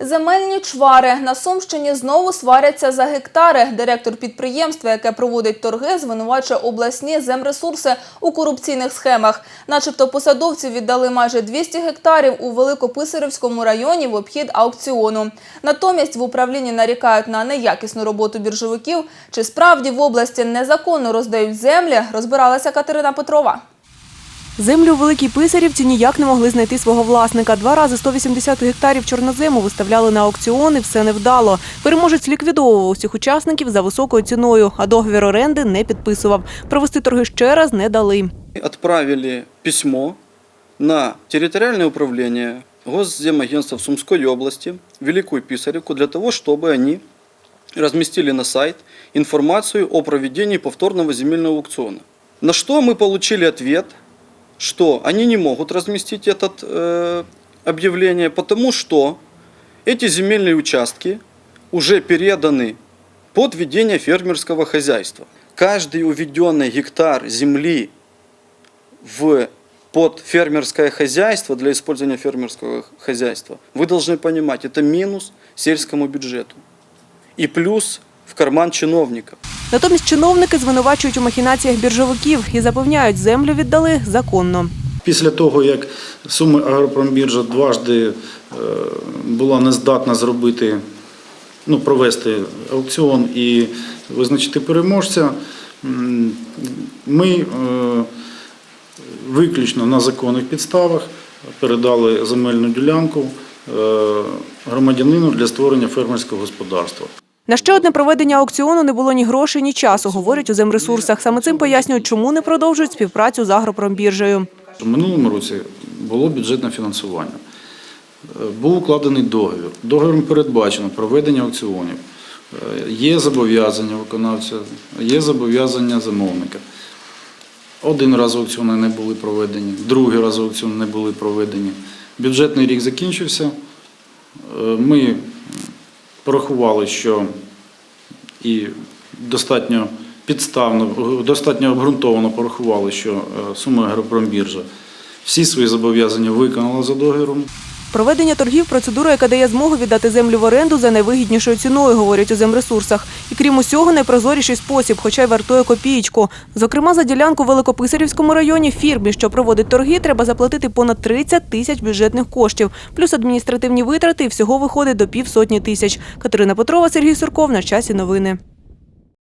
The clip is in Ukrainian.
Земельні чвари на Сумщині знову сваряться за гектари. Директор підприємства, яке проводить торги, звинувачує обласні земресурси у корупційних схемах. Начебто посадовці віддали майже 200 гектарів у Великописарівському районі в обхід аукціону. Натомість в управлінні нарікають на неякісну роботу біржовиків. Чи справді в області незаконно роздають землі, розбиралася Катерина Петрова. Землю у Великій Писарівці ніяк не могли знайти свого власника. Два рази 180 гектарів чорнозему виставляли на аукціон і все невдало. Переможець ліквідовував усіх учасників за високою ціною, а договір оренди не підписував. Провести торги ще раз не дали. отправили письмо на территориальное управление Госземагентства в Сумской области, Великую Писаревку, для того, чтобы они разместили на сайт информацию о проведении повторного земельного аукциона. На что мы получили ответ, что они не могут разместить это э, объявление, потому что эти земельные участки уже переданы под ведение фермерского хозяйства. Каждый уведенный гектар земли в, под фермерское хозяйство, для использования фермерского хозяйства, вы должны понимать, это минус сельскому бюджету. И плюс в карман чиновников. Натомість чиновники звинувачують у махінаціях біржовиків і запевняють, землю віддали законно. Після того, як Суми Агропромбіржа дважди е, була нездатна зробити, ну, провести аукціон і визначити переможця, ми е, виключно на законних підставах передали земельну ділянку е, громадянину для створення фермерського господарства. На ще одне проведення аукціону не було ні грошей, ні часу, говорять у земресурсах. Саме цим пояснюють, чому не продовжують співпрацю з агропромбіржею. У минулому році було бюджетне фінансування. Е, Був укладений договір. Договором передбачено проведення аукціонів. Е, Є зобов'язання виконавця, є зобов'язання замовника. Один раз аукціони не були проведені, другий раз аукціони не були проведені. Бюджетний рік закінчився. Е, Ми порахували, що і достатньо підставно, достатньо обґрунтовано порахували, що сума Суми Агропромбіржа всі свої зобов'язання виконала за договіром. Проведення торгів – процедура, яка дає змогу віддати землю в оренду за найвигіднішою ціною, говорять у земресурсах. І крім усього, найпрозоріший спосіб, хоча й вартує копієчку. Зокрема, за ділянку в Великописарівському районі фірмі, що проводить торги, треба заплатити понад 30 тисяч бюджетних коштів. Плюс адміністративні витрати і всього виходить до півсотні тисяч. Катерина Петрова, Сергій Сурков. На часі новини.